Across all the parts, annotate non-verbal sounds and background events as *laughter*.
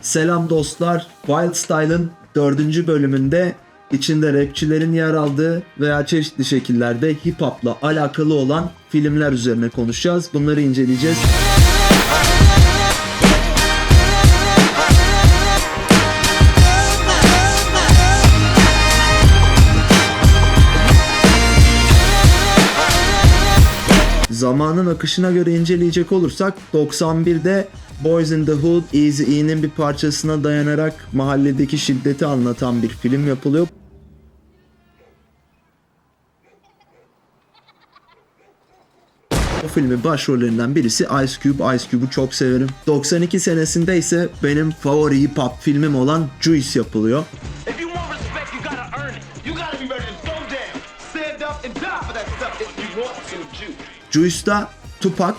Selam dostlar. Wild Style'ın dördüncü bölümünde içinde rapçilerin yer aldığı veya çeşitli şekillerde hip hop'la alakalı olan filmler üzerine konuşacağız. Bunları inceleyeceğiz. Zamanın akışına göre inceleyecek olursak 91'de Boys in the Hood, Eazy-E'nin bir parçasına dayanarak mahalledeki şiddeti anlatan bir film yapılıyor. O filmin başrollerinden birisi Ice Cube. Ice Cube'u çok severim. 92 senesinde ise benim favori hip hop filmim olan Juice yapılıyor. Juice'da Tupac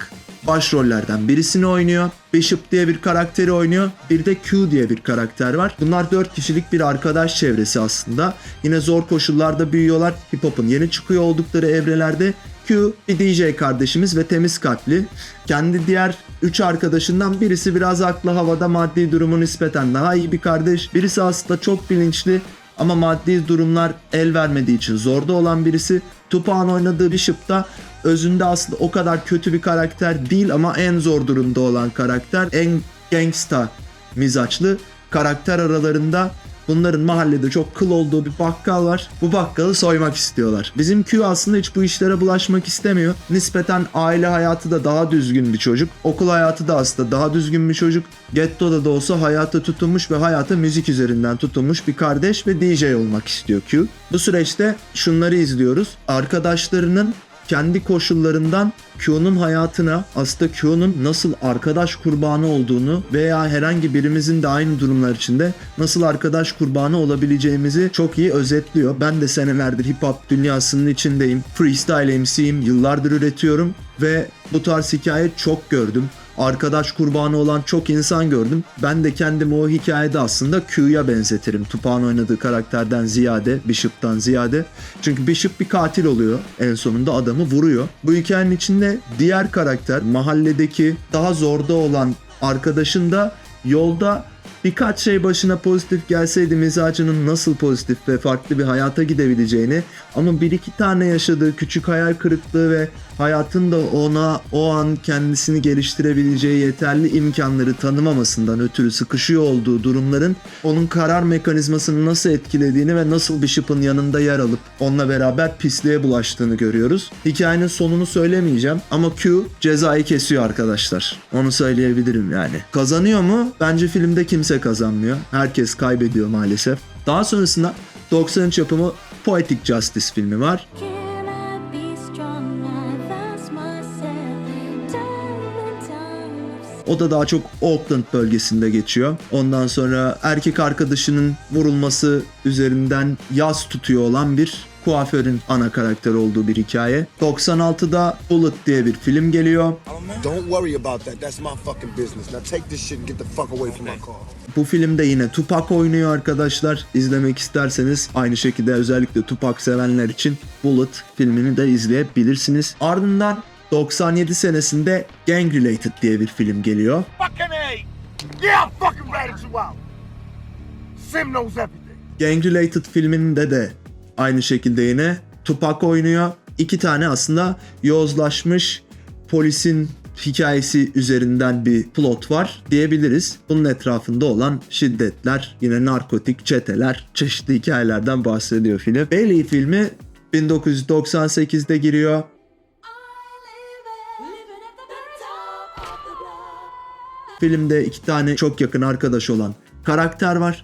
başrollerden birisini oynuyor. Bishop diye bir karakteri oynuyor. Bir de Q diye bir karakter var. Bunlar 4 kişilik bir arkadaş çevresi aslında. Yine zor koşullarda büyüyorlar. Hip hop'un yeni çıkıyor oldukları evrelerde Q bir DJ kardeşimiz ve temiz kalpli. Kendi diğer 3 arkadaşından birisi biraz aklı havada maddi durumu nispeten daha iyi bir kardeş. Birisi aslında çok bilinçli ama maddi durumlar el vermediği için zorda olan birisi. Tupac'ın oynadığı Bishop da özünde aslında o kadar kötü bir karakter değil ama en zor durumda olan karakter. En gangsta mizaçlı karakter aralarında Bunların mahallede çok kıl olduğu bir bakkal var. Bu bakkalı soymak istiyorlar. Bizim Q aslında hiç bu işlere bulaşmak istemiyor. Nispeten aile hayatı da daha düzgün bir çocuk. Okul hayatı da aslında daha düzgün bir çocuk. Getto'da da olsa hayata tutunmuş ve hayata müzik üzerinden tutunmuş bir kardeş ve DJ olmak istiyor Q. Bu süreçte şunları izliyoruz. Arkadaşlarının kendi koşullarından Q'nun hayatına aslında Q'nun nasıl arkadaş kurbanı olduğunu veya herhangi birimizin de aynı durumlar içinde nasıl arkadaş kurbanı olabileceğimizi çok iyi özetliyor. Ben de senelerdir hip hop dünyasının içindeyim. Freestyle MC'yim. Yıllardır üretiyorum ve bu tarz hikaye çok gördüm arkadaş kurbanı olan çok insan gördüm. Ben de kendimi o hikayede aslında Q'ya benzetirim. Tupac'ın oynadığı karakterden ziyade, Bishop'tan ziyade. Çünkü Bishop bir katil oluyor. En sonunda adamı vuruyor. Bu hikayenin içinde diğer karakter mahalledeki daha zorda olan arkadaşın da yolda birkaç şey başına pozitif gelseydi mizacının nasıl pozitif ve farklı bir hayata gidebileceğini ama bir iki tane yaşadığı küçük hayal kırıklığı ve hayatın da ona o an kendisini geliştirebileceği yeterli imkanları tanımamasından ötürü sıkışıyor olduğu durumların onun karar mekanizmasını nasıl etkilediğini ve nasıl Bishop'ın yanında yer alıp onunla beraber pisliğe bulaştığını görüyoruz. Hikayenin sonunu söylemeyeceğim ama Q cezayı kesiyor arkadaşlar. Onu söyleyebilirim yani. Kazanıyor mu? Bence filmde kimse kazanmıyor. Herkes kaybediyor maalesef. Daha sonrasında 93 yapımı Poetic Justice filmi var. Can O da daha çok Oakland bölgesinde geçiyor. Ondan sonra erkek arkadaşının vurulması üzerinden yaz tutuyor olan bir kuaförün ana karakter olduğu bir hikaye. 96'da Bullet diye bir film geliyor. Don't worry about that. That's my fucking business. Now take this shit and get the fuck away from my car. Bu filmde yine Tupac oynuyor arkadaşlar. İzlemek isterseniz aynı şekilde özellikle Tupac sevenler için Bullet filmini de izleyebilirsiniz. Ardından 97 senesinde Gang Related diye bir film geliyor. Gang Related filminde de aynı şekilde yine Tupac oynuyor. İki tane aslında yozlaşmış polisin hikayesi üzerinden bir plot var diyebiliriz. Bunun etrafında olan şiddetler, yine narkotik çeteler, çeşitli hikayelerden bahsediyor film. Bailey filmi 1998'de giriyor. Filmde iki tane çok yakın arkadaş olan karakter var.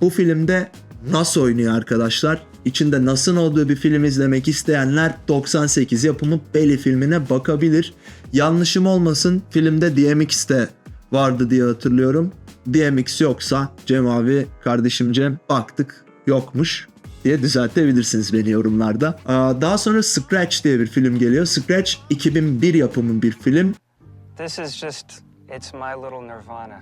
Bu filmde Nas oynuyor arkadaşlar. İçinde Nas'ın olduğu bir film izlemek isteyenler 98 yapımı Belly filmine bakabilir. Yanlışım olmasın filmde DMX de vardı diye hatırlıyorum. DMX yoksa Cem abi kardeşim Cem baktık yokmuş diye düzeltebilirsiniz beni yorumlarda. Daha sonra Scratch diye bir film geliyor. Scratch 2001 yapımı bir film. This is just, it's my little nirvana.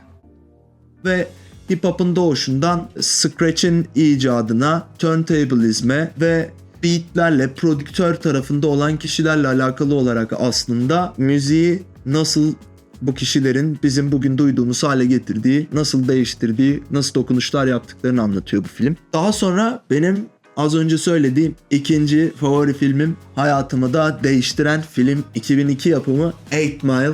ve hip hop'un doğuşundan Scratch'in icadına, turntablisme ve beatlerle prodüktör tarafında olan kişilerle alakalı olarak aslında müziği nasıl bu kişilerin bizim bugün duyduğumuz hale getirdiği, nasıl değiştirdiği, nasıl dokunuşlar yaptıklarını anlatıyor bu film. Daha sonra benim az önce söylediğim ikinci favori filmim hayatımı da değiştiren film 2002 yapımı 8 Mile.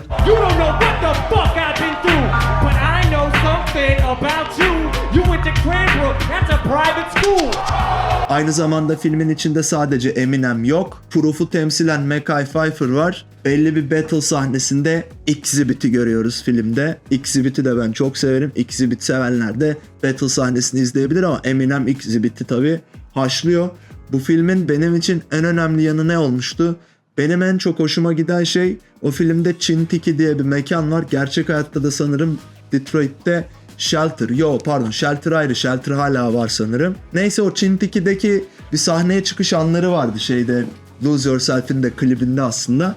Aynı zamanda filmin içinde sadece Eminem yok. Proof'u temsilen Mackay Pfeiffer var. Belli bir battle sahnesinde Exhibit'i görüyoruz filmde. Exhibit'i de ben çok severim. Exhibit sevenler de battle sahnesini izleyebilir ama Eminem Exhibit'i tabii haşlıyor. Bu filmin benim için en önemli yanı ne olmuştu? Benim en çok hoşuma giden şey o filmde Chintiki diye bir mekan var. Gerçek hayatta da sanırım Detroit'te Shelter. Yo pardon Shelter ayrı. Shelter hala var sanırım. Neyse o Chintiki'deki bir sahneye çıkış anları vardı şeyde. Lose Yourself'in de klibinde aslında.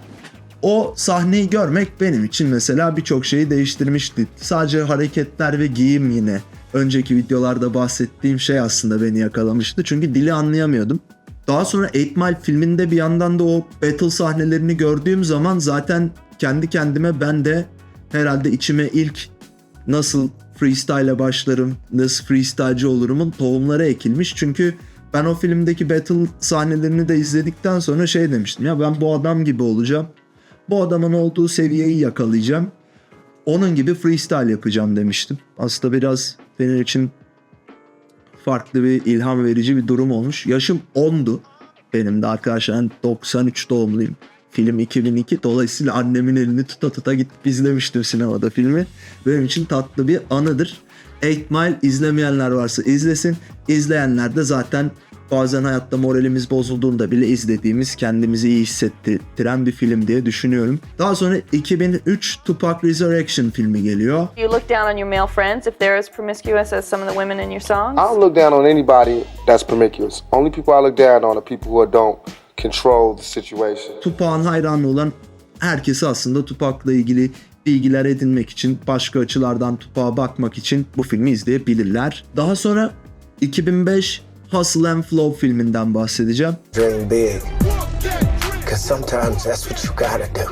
O sahneyi görmek benim için mesela birçok şeyi değiştirmişti. Sadece hareketler ve giyim yine. Önceki videolarda bahsettiğim şey aslında beni yakalamıştı. Çünkü dili anlayamıyordum. Daha sonra 8 Mile filminde bir yandan da o battle sahnelerini gördüğüm zaman zaten kendi kendime ben de herhalde içime ilk nasıl freestyle'e başlarım, nasıl freestyle'ci olurumun tohumları ekilmiş. Çünkü ben o filmdeki battle sahnelerini de izledikten sonra şey demiştim ya ben bu adam gibi olacağım. Bu adamın olduğu seviyeyi yakalayacağım. Onun gibi freestyle yapacağım demiştim. Aslında biraz benim için farklı bir ilham verici bir durum olmuş. Yaşım 10'du. Benim de arkadaşlar ben 93 doğumluyum. Film 2002 dolayısıyla annemin elini tuta tuta gidip izlemiştim sinemada filmi. Benim için tatlı bir anıdır. 8 Mile izlemeyenler varsa izlesin. İzleyenler de zaten bazen hayatta moralimiz bozulduğunda bile izlediğimiz kendimizi iyi hissettiren bir film diye düşünüyorum. Daha sonra 2003 Tupac Resurrection filmi geliyor. You look down on your male friends if they're as promiscuous as some of the women in your songs? I don't look down on anybody that's promiscuous. Only people I look down on are people who don't control the situation. Tupac'ın hayranı olan herkesi aslında Tupac'la ilgili bilgiler edinmek için, başka açılardan Tupac'a bakmak için bu filmi izleyebilirler. Daha sonra 2005 Hustle and Flow filminden bahsedeceğim. Dream big. Cause sometimes that's what you gotta do.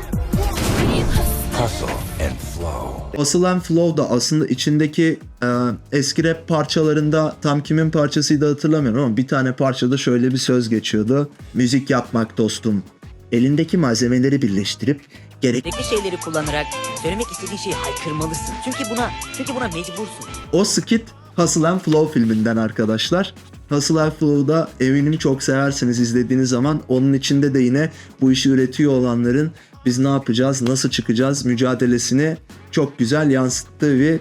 Hustle and Flow da aslında içindeki e, eski rap parçalarında tam kimin parçasıydı hatırlamıyorum ama bir tane parçada şöyle bir söz geçiyordu. Müzik yapmak dostum. Elindeki malzemeleri birleştirip gerek Gerekli şeyleri kullanarak söylemek istediğin şeyi haykırmalısın. Çünkü buna çünkü buna mecbursun. O skit Hustle and Flow filminden arkadaşlar. Hustle and Flow'da eminim çok seversiniz izlediğiniz zaman. Onun içinde de yine bu işi üretiyor olanların biz ne yapacağız, nasıl çıkacağız mücadelesini çok güzel yansıttığı bir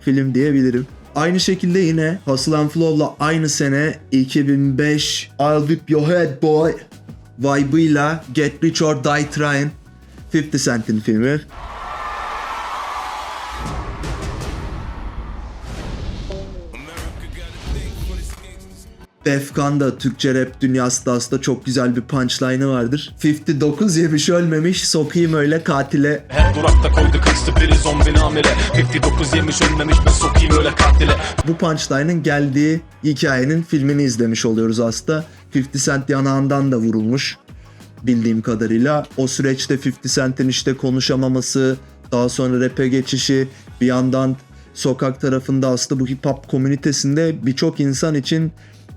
film diyebilirim. Aynı şekilde yine Hustle and Flow'la aynı sene 2005 I'll Whip Your Head Boy vibe'ıyla Get Rich or Die Trying 50 Cent'in filmi. Defkan'da Türkçe rap dünyasında aslında çok güzel bir punchline'ı vardır. 59 yemiş ölmemiş sokayım öyle katile. Her durakta koydu kaçtı biri zombi namire 59 yemiş ölmemiş ben sokayım öyle katile Bu punchline'ın geldiği hikayenin filmini izlemiş oluyoruz aslında. 50 Cent yanağından da vurulmuş bildiğim kadarıyla. O süreçte 50 Cent'in işte konuşamaması, daha sonra rap'e geçişi, bir yandan sokak tarafında aslında bu hip hop komünitesinde birçok insan için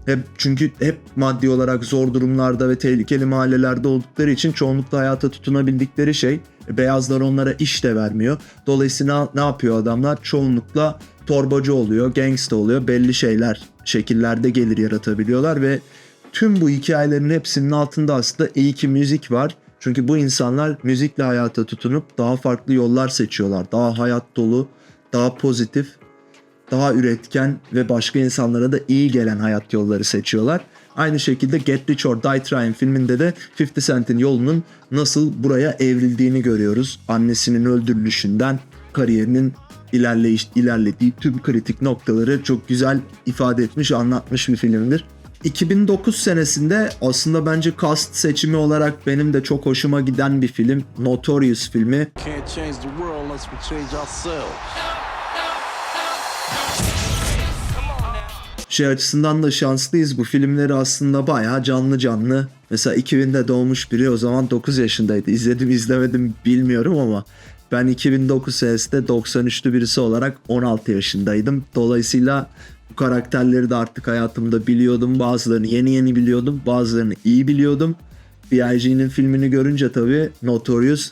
hep çünkü hep maddi olarak zor durumlarda ve tehlikeli mahallelerde oldukları için çoğunlukla hayata tutunabildikleri şey beyazlar onlara iş de vermiyor. Dolayısıyla ne yapıyor adamlar? Çoğunlukla torbacı oluyor, gangsta oluyor. Belli şeyler, şekillerde gelir yaratabiliyorlar ve tüm bu hikayelerin hepsinin altında aslında iyi ki müzik var. Çünkü bu insanlar müzikle hayata tutunup daha farklı yollar seçiyorlar. Daha hayat dolu, daha pozitif, daha üretken ve başka insanlara da iyi gelen hayat yolları seçiyorlar. Aynı şekilde Get Rich or Die Trying filminde de 50 Cent'in yolunun nasıl buraya evrildiğini görüyoruz. Annesinin öldürülüşünden kariyerinin ilerleyiş, ilerlediği tüm kritik noktaları çok güzel ifade etmiş, anlatmış bir filmdir. 2009 senesinde aslında bence cast seçimi olarak benim de çok hoşuma giden bir film. Notorious filmi. Can't change the world unless change ourselves. Şey açısından da şanslıyız. Bu filmleri aslında bayağı canlı canlı. Mesela 2000'de doğmuş biri o zaman 9 yaşındaydı. İzledim izlemedim bilmiyorum ama Ben 2009 senesinde 93'lü birisi olarak 16 yaşındaydım. Dolayısıyla bu karakterleri de artık hayatımda biliyordum. Bazılarını yeni yeni biliyordum. Bazılarını iyi biliyordum. B.I.G.'nin filmini görünce tabii Notorious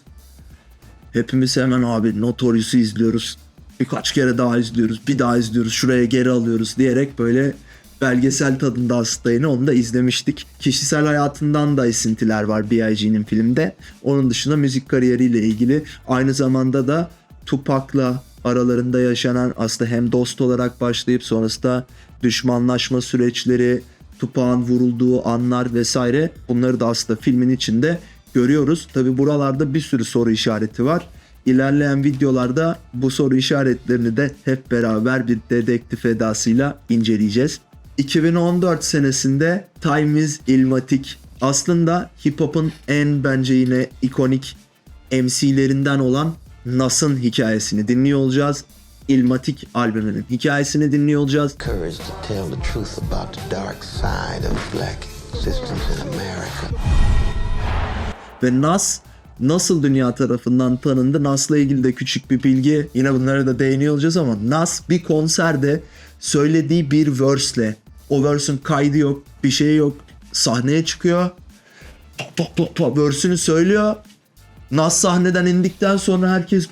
hepimiz hemen abi Notorious'u izliyoruz. Birkaç kere daha izliyoruz. Bir daha izliyoruz. Şuraya geri alıyoruz diyerek böyle belgesel tadında aslında yine onu da izlemiştik. Kişisel hayatından da esintiler var B.I.G.'nin filmde. Onun dışında müzik kariyeriyle ilgili aynı zamanda da Tupac'la aralarında yaşanan aslında hem dost olarak başlayıp sonrasında düşmanlaşma süreçleri, Tupac'ın vurulduğu anlar vesaire bunları da aslında filmin içinde görüyoruz. Tabi buralarda bir sürü soru işareti var. İlerleyen videolarda bu soru işaretlerini de hep beraber bir dedektif edasıyla inceleyeceğiz. 2014 senesinde Time is Illmatic aslında hip hop'un en bence yine ikonik MC'lerinden olan Nas'ın hikayesini dinliyor olacağız. Illmatic albümünün hikayesini dinliyor olacağız. courage to tell the truth about the dark side of black existence in America. Ve Nas nasıl dünya tarafından tanındı? Nas'la ilgili de küçük bir bilgi. Yine bunlara da değiniyor olacağız ama Nas bir konserde söylediği bir verse'le o verse'ün kaydı yok, bir şey yok. Sahneye çıkıyor. Top top top top verse'ünü söylüyor. Nas sahneden indikten sonra herkes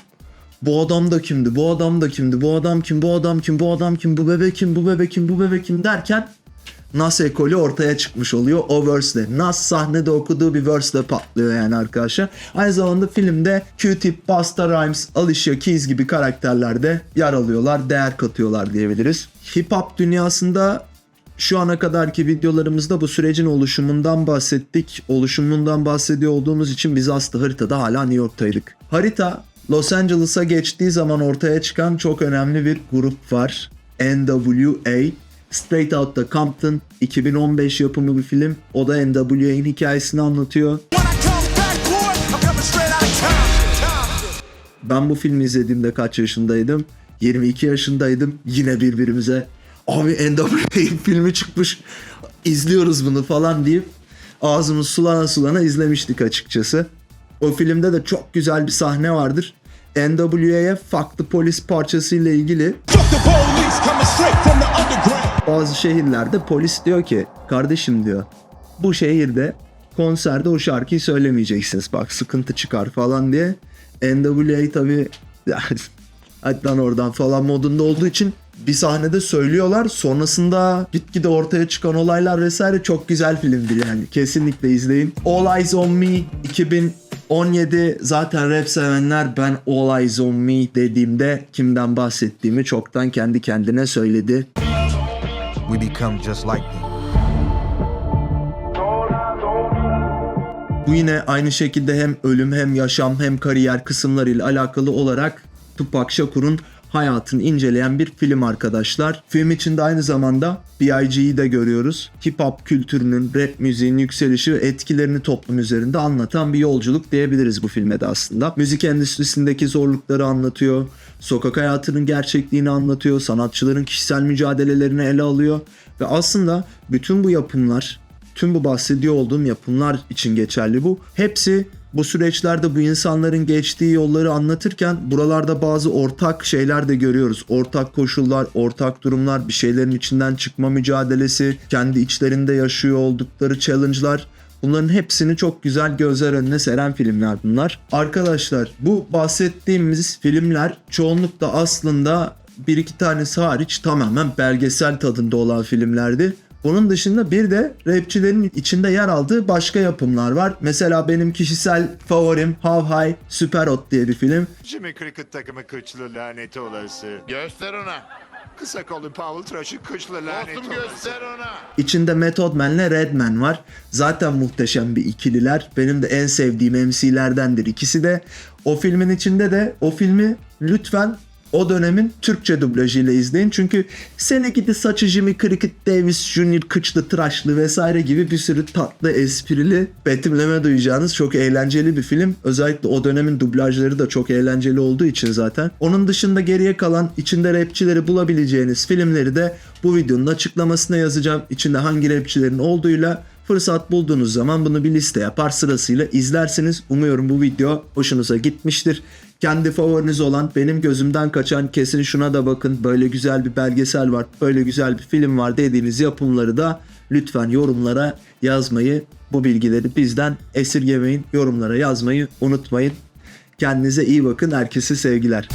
bu adam da kimdi, bu adam da kimdi, bu adam kim, bu adam kim, bu adam kim, bu bebek kim, bu bebek kim, bu bebek kim derken Nas ekolü ortaya çıkmış oluyor o verse'le. Nas sahnede okuduğu bir verse'le patlıyor yani arkadaşlar. Aynı zamanda filmde Q-Tip, Busta Rhymes, Alicia Keys gibi karakterler de yer alıyorlar, değer katıyorlar diyebiliriz. Hip hop dünyasında şu ana kadarki videolarımızda bu sürecin oluşumundan bahsettik. Oluşumundan bahsediyor olduğumuz için biz aslında haritada hala New York'taydık. Harita Los Angeles'a geçtiği zaman ortaya çıkan çok önemli bir grup var. NWA. Straight Outta Compton 2015 yapımı bir film. O da NWA'nin hikayesini anlatıyor. Ben bu filmi izlediğimde kaç yaşındaydım? 22 yaşındaydım. Yine birbirimize abi NWA filmi çıkmış izliyoruz bunu falan deyip ağzımız sulana sulana izlemiştik açıkçası. O filmde de çok güzel bir sahne vardır. NWA'ya Fuck the Police parçasıyla ilgili bazı şehirlerde polis diyor ki kardeşim diyor bu şehirde konserde o şarkıyı söylemeyeceksiniz bak sıkıntı çıkar falan diye NWA tabi lan *laughs* oradan falan modunda olduğu için bir sahnede söylüyorlar. Sonrasında gitgide ortaya çıkan olaylar vesaire çok güzel filmdir yani. Kesinlikle izleyin. All Eyes On Me 2017 zaten rap sevenler ben All Eyes On Me dediğimde kimden bahsettiğimi çoktan kendi kendine söyledi. We become just like them. Bu yine aynı şekilde hem ölüm hem yaşam hem kariyer kısımlarıyla alakalı olarak Tupac Shakur'un hayatını inceleyen bir film arkadaşlar. Film içinde aynı zamanda B.I.G'yi de görüyoruz. Hip hop kültürünün, rap müziğin yükselişi ve etkilerini toplum üzerinde anlatan bir yolculuk diyebiliriz bu filme de aslında. Müzik endüstrisindeki zorlukları anlatıyor. Sokak hayatının gerçekliğini anlatıyor. Sanatçıların kişisel mücadelelerini ele alıyor. Ve aslında bütün bu yapımlar tüm bu bahsediyor olduğum yapımlar için geçerli bu. Hepsi bu süreçlerde bu insanların geçtiği yolları anlatırken buralarda bazı ortak şeyler de görüyoruz. Ortak koşullar, ortak durumlar, bir şeylerin içinden çıkma mücadelesi, kendi içlerinde yaşıyor oldukları challenge'lar. Bunların hepsini çok güzel gözler önüne seren filmler bunlar. Arkadaşlar bu bahsettiğimiz filmler çoğunlukla aslında bir iki tanesi hariç tamamen belgesel tadında olan filmlerdi. Bunun dışında bir de rapçilerin içinde yer aldığı başka yapımlar var. Mesela benim kişisel favorim How High Super Hot diye bir film. Jimmy Cricket takımı kıçlı laneti olası. Göster ona. Kısa kollu Powell tıraşı kıçlı laneti olası. göster ona. İçinde Method Man'le Redman var. Zaten muhteşem bir ikililer. Benim de en sevdiğim MC'lerdendir ikisi de. O filmin içinde de o filmi lütfen o dönemin Türkçe dublajıyla izleyin. Çünkü sene gidi saçı Jimmy Cricket Davis Jr. kıçlı tıraşlı vesaire gibi bir sürü tatlı esprili betimleme duyacağınız çok eğlenceli bir film. Özellikle o dönemin dublajları da çok eğlenceli olduğu için zaten. Onun dışında geriye kalan içinde rapçileri bulabileceğiniz filmleri de bu videonun açıklamasına yazacağım. İçinde hangi rapçilerin olduğuyla Fırsat bulduğunuz zaman bunu bir liste yapar sırasıyla izlersiniz. Umuyorum bu video hoşunuza gitmiştir. Kendi favoriniz olan benim gözümden kaçan kesin şuna da bakın böyle güzel bir belgesel var böyle güzel bir film var dediğiniz yapımları da lütfen yorumlara yazmayı bu bilgileri bizden esirgemeyin yorumlara yazmayı unutmayın. Kendinize iyi bakın herkese sevgiler.